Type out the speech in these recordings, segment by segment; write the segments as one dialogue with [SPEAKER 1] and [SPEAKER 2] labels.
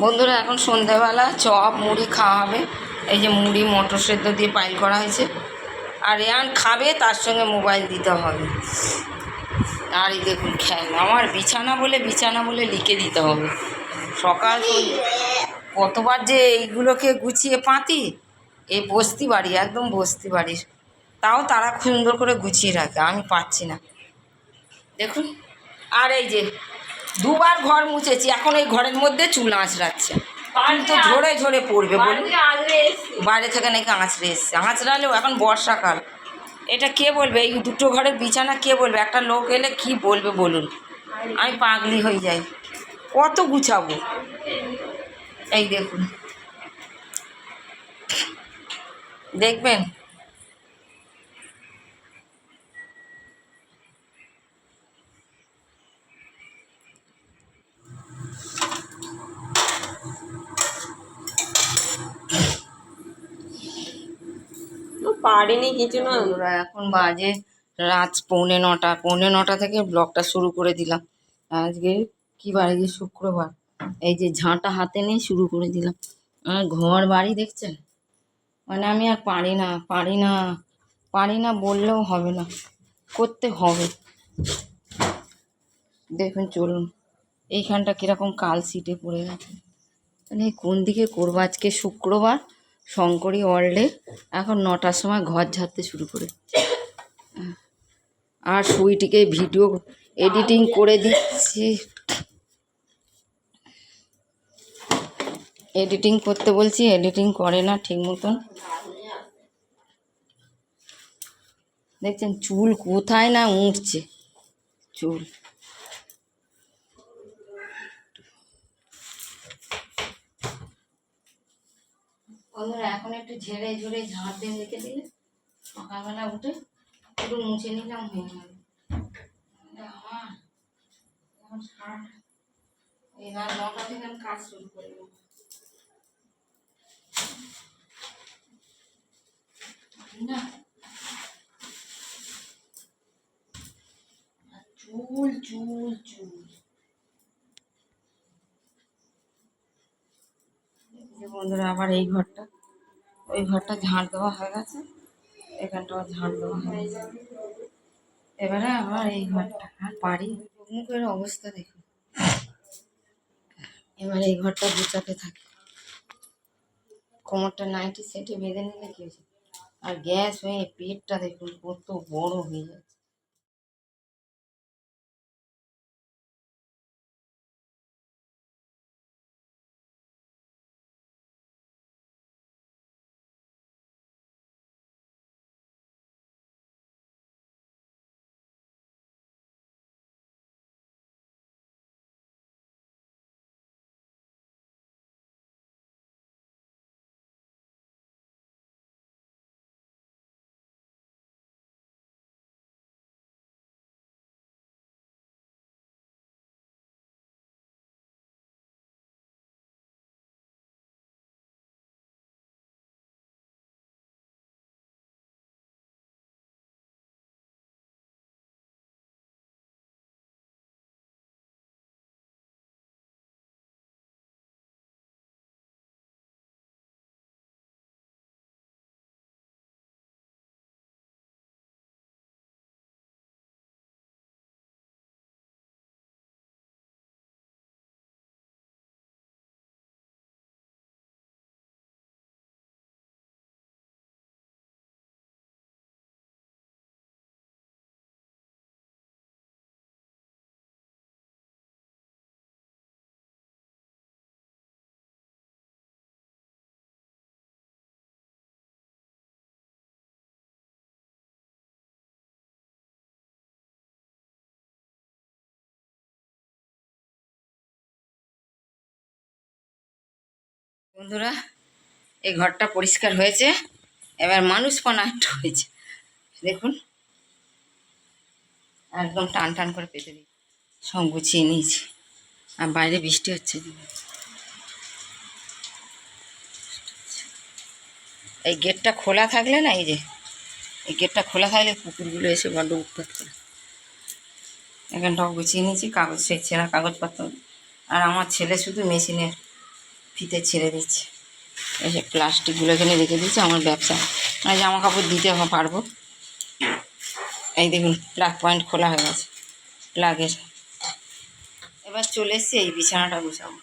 [SPEAKER 1] বন্ধুরা, এখন সন্ধ্যাবেলা চপ, মুড়ি খাওয়া হবে। এই যে মুড়ি, মটর সেদ্ধ দিয়ে পাইল করা হয়েছে। আর রেয়ান খাবে, তার সঙ্গে মোবাইল দিতে হবে। আর এই দেখুন, খেলা। আমার বিছানা বলে বিছানা বলে লিখে দিতে হবে। সকাল কতবার যে এইগুলোকে গুছিয়ে পাতি, এই বস্তি বাড়ি, একদম বস্তি বাড়ির। তাও তারা সুন্দর করে গুছিয়ে রাখে, আমি পাচ্ছি না। দেখুন আর এই যে দুবার ঘর মুছেছি এখন এই ঘরের মধ্যে চুল আঁচড়াচ্ছে। কিন্তু ঝরে ঝরে পড়বে বলুন। বাইরে থেকে নাকি আঁচড়ে এসছে। আঁচড়ালেও এখন বর্ষাকাল। এটা কে বলবে? এই দুটো ঘরের বিছানা কে বলবে? একটা লোক এলে কি বলবে বলুন? আমি পাগলি হয়ে যাই। কত গুছাবো? এই দেখুন। দেখবেন?
[SPEAKER 2] পারিনি কিছু না।
[SPEAKER 1] বন্ধুরা এখন বাজে রাত পৌনে নটা পৌনে নটা থেকে ব্লগটা শুরু করে দিলাম। আজকে কি বার আজকে শুক্রবার? এই যে ঝাঁটা হাতে নিয়ে শুরু করে দিলাম। আমার ঘর বাড়ি দেখছেন? মানে আমি আর পারি না পারি না পারি না বললেও হবে না, করতে হবে। দেখুন, চলুন, এইখানটা কীরকম কাল সিটে পড়ে গেছে। মানে কোন দিকে করব? আজকে শুক্রবার শঙ্করী ওয়ার্ল্ডে এখন নটার সময় ঘর ঝাড়তে শুরু করে। আর সুইটিকে ভিডিও এডিটিং করে দিচ্ছি। এডিটিং করতে বলছি, এডিটিং করে না ঠিক মতন। দেখছেন চুল কোথায় না উঠছে চুল। বন্ধুরা এখন একটু ঝেড়ে ঝুড়ে ঝাঁট দিয়ে রেখে দিলে সকালবেলা উঠে একটু মুছে নিলাম, হয়ে নাহলে আমার এই নটা থেকে আমি কাজ শুরু করে দেবো না। চুল চুল চুল। যে বন্ধুরা আবার এই ঘরটা, ওই ঘরটা ঝাড় দেওয়া হয়ে গেছে। এখানটাও ঝাড় দেওয়া হয়ে গেছে। এবারে আবার এই ঘরটা, আর পারি মুখের অবস্থা দেখুন। এবার এই ঘরটা গুছাতে থাকে। কোমরটা নাইটি সেটে বেঁধে নিলে কি হয়েছে? আর গ্যাস হয়ে পেটটা দেখুন কত বড় হয়ে যাচ্ছে। বন্ধুরা, এই ঘরটা পরিষ্কার হয়েছে। এবার মানুষপনা একটু হয়েছে। দেখুন, একদম টান টান করে পেতে দিই। সব গুছিয়ে নিয়েছি। আর বাইরে বৃষ্টি হচ্ছে এই গেটটা খোলা থাকলে না, এই যে, এই গেটটা খোলা থাকলে কুকুরগুলো এসে বড্ড উৎপাত করে। এখানটাও গুছিয়ে নিয়েছি, কাগজ, সেই ছেঁড়া কাগজপত্র। আর আমার ছেলে শুধু মেশিনের ফিতে ছেড়ে দিচ্ছে। এই যে প্লাস্টিকগুলো এখানে রেখে দিচ্ছে আমার ব্যবসা। মানে জামা কাপড় দিতে পারব। এই দেখুন প্লাগ পয়েন্ট খোলা হয়ে গেছে প্লাগের এবার চলে এসছি, এই বিছানাটা গুছাবো।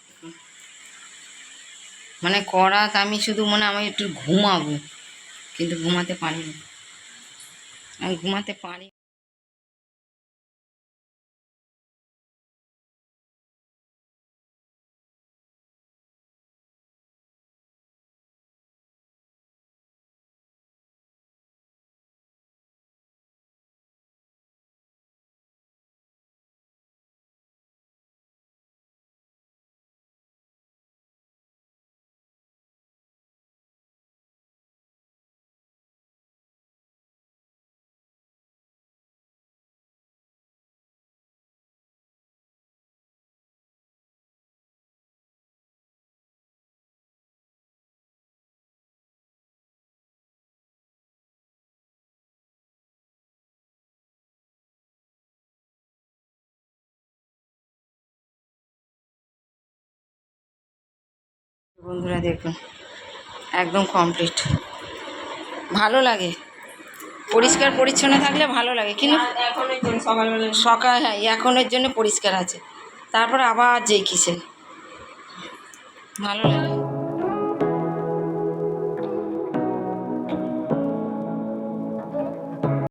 [SPEAKER 1] মানে করাত আমি শুধু মানে আমি একটু ঘুমাবো, কিন্তু ঘুমাতে পারি না আমি ঘুমাতে পারি বন্ধুরা দেখুন একদম কমপ্লিট ভালো লাগে। পরিষ্কার পরিচ্ছন্ন থাকলে ভালো লাগে কিন্তু
[SPEAKER 2] সকালবেলা
[SPEAKER 1] সকাল হ্যাঁ এখনের জন্য পরিষ্কার আছে। তারপর আবার যেই কিসে ভালো লাগে।